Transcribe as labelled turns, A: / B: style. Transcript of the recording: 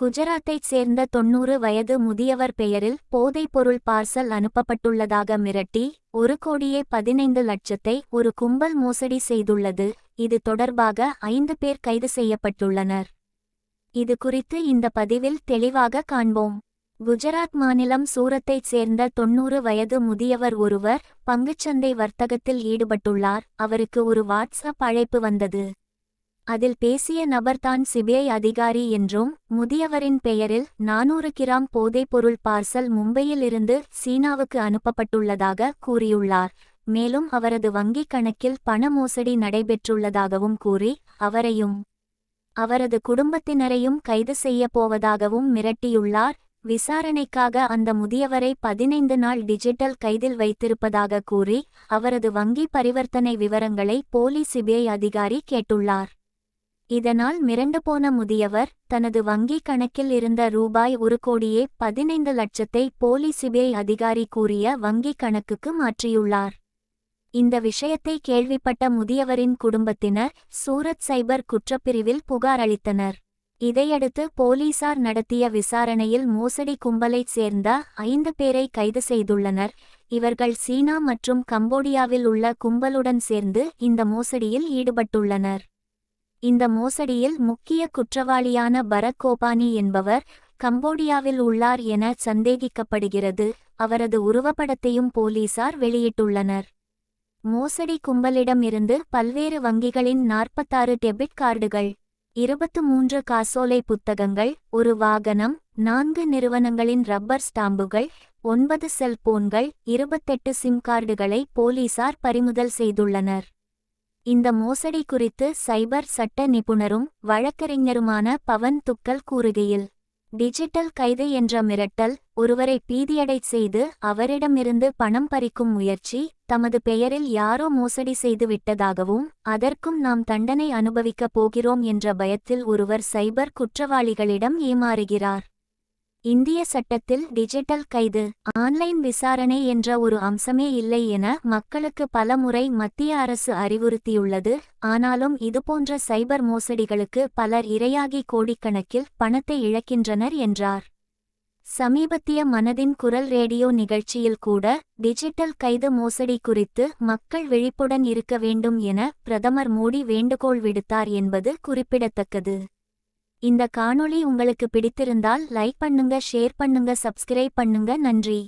A: குஜராத்தைச் சேர்ந்த தொன்னூறு வயது முதியவர் பெயரில் போதைப்பொருள் பார்சல் அனுப்பப்பட்டுள்ளதாக மிரட்டி ஒரு கோடியே பதினைந்து லட்சத்தை ஒரு கும்பல் மோசடி செய்துள்ளது. இது தொடர்பாக ஐந்து பேர் கைது செய்யப்பட்டுள்ளனர். இது குறித்து இந்த பதிவில் தெளிவாக காண்போம். குஜராத் மாநிலம் சூரத்தைச் சேர்ந்த தொன்னூறு வயது முதியவர் ஒருவர் பங்குச்சந்தை வர்த்தகத்தில் ஈடுபட்டுள்ளார். அவருக்கு ஒரு வாட்ஸ்அப் அழைப்பு வந்தது. அதில் பேசிய நபர்தான் சிபிஐ அதிகாரி என்றும் முதியவரின் பெயரில் நானூறு கிராம் போதைப்பொருள் பார்சல் மும்பையிலிருந்து சீனாவுக்கு அனுப்பப்பட்டுள்ளதாக கூறியுள்ளார். மேலும் அவரது வங்கிக் கணக்கில் பண மோசடி நடைபெற்றுள்ளதாகவும் கூறி அவரையும் அவரது குடும்பத்தினரையும் கைது செய்யப் போவதாகவும் மிரட்டியுள்ளார். விசாரணைக்காக அந்த முதியவரை பதினைந்து நாள் டிஜிட்டல் கைதில் வைத்திருப்பதாக கூறி அவரது வங்கி பரிவர்த்தனை விவரங்களை போலி சிபிஐ அதிகாரி கேட்டுள்ளார். இதனால் மிரண்டு போன முதியவர் தனது வங்கிக் கணக்கில் இருந்த ரூபாய் ஒரு கோடியே பதினைந்து லட்சத்தை போலி சிபிஐ அதிகாரி கூறிய வங்கிக் கணக்குக்கு மாற்றியுள்ளார். இந்த விஷயத்தை கேள்விப்பட்ட முதியவரின் குடும்பத்தினர் சூரத் சைபர் குற்றப்பிரிவில் புகார் அளித்தனர். இதையடுத்து போலீசார் நடத்திய விசாரணையில் மோசடி கும்பலைச் சேர்ந்த ஐந்து பேரை கைது செய்துள்ளனர். இவர்கள் சீனா மற்றும் கம்போடியாவில் உள்ள கும்பலுடன் சேர்ந்து இந்த மோசடியில் ஈடுபட்டுள்ளனர். இந்த மோசடியில் முக்கிய குற்றவாளியான பரத் கோபானி என்பவர் கம்போடியாவில் உள்ளார் என சந்தேகிக்கப்படுகிறது. அவரது உருவப்படத்தையும் போலீசார் வெளியிட்டுள்ளனர். மோசடி கும்பலிடமிருந்து பல்வேறு வங்கிகளின் நாற்பத்தாறு டெபிட் கார்டுகள் இருபத்து மூன்று காசோலை புத்தகங்கள் ஒரு வாகனம் நான்கு நிறுவனங்களின் ரப்பர் ஸ்டாம்புகள் ஒன்பது செல்போன்கள் இருபத்தெட்டு சிம் கார்டுகளை போலீசார் பறிமுதல் செய்துள்ளனர். இந்த மோசடி குறித்து சைபர் சட்ட நிபுணரும் வழக்கறிஞருமான பவன் துக்கல் கூறுகையில் டிஜிட்டல் கைது என்ற மிரட்டல் ஒருவரை பீதியடைச் செய்து அவரிடமிருந்து பணம் பறிக்கும் முயற்சி தமது பெயரில் யாரோ மோசடி செய்து விட்டதாகவும் அதற்கும் நாம் தண்டனை அனுபவிக்கப் போகிறோம் என்ற பயத்தில் ஒருவர் சைபர் குற்றவாளிகளிடம் ஏமாறுகிறார். இந்திய சட்டத்தில் டிஜிட்டல் கைது ஆன்லைன் விசாரணை என்ற ஒரு அம்சமே இல்லை என மக்களுக்கு பலமுறை மத்திய அரசு அறிவுறுத்தியுள்ளது. ஆனாலும் இதுபோன்ற சைபர் மோசடிகளுக்கு பலர் இரையாகி கோடிக்கணக்கில் பணத்தை இழக்கின்றனர் என்றார். சமீபத்திய மனதின் குரல் ரேடியோ நிகழ்ச்சியில் கூட டிஜிட்டல் கைது மோசடி குறித்து மக்கள் விழிப்புடன் இருக்க வேண்டும் என பிரதமர் மோடி வேண்டுகோள் விடுத்தார் என்பது குறிப்பிடத்தக்கது. இந்த காணொளி உங்களுக்கு பிடித்திருந்தால் லைக் பண்ணுங்க ஷேர் பண்ணுங்க சப்ஸ்கிரைப் பண்ணுங்க. நன்றி.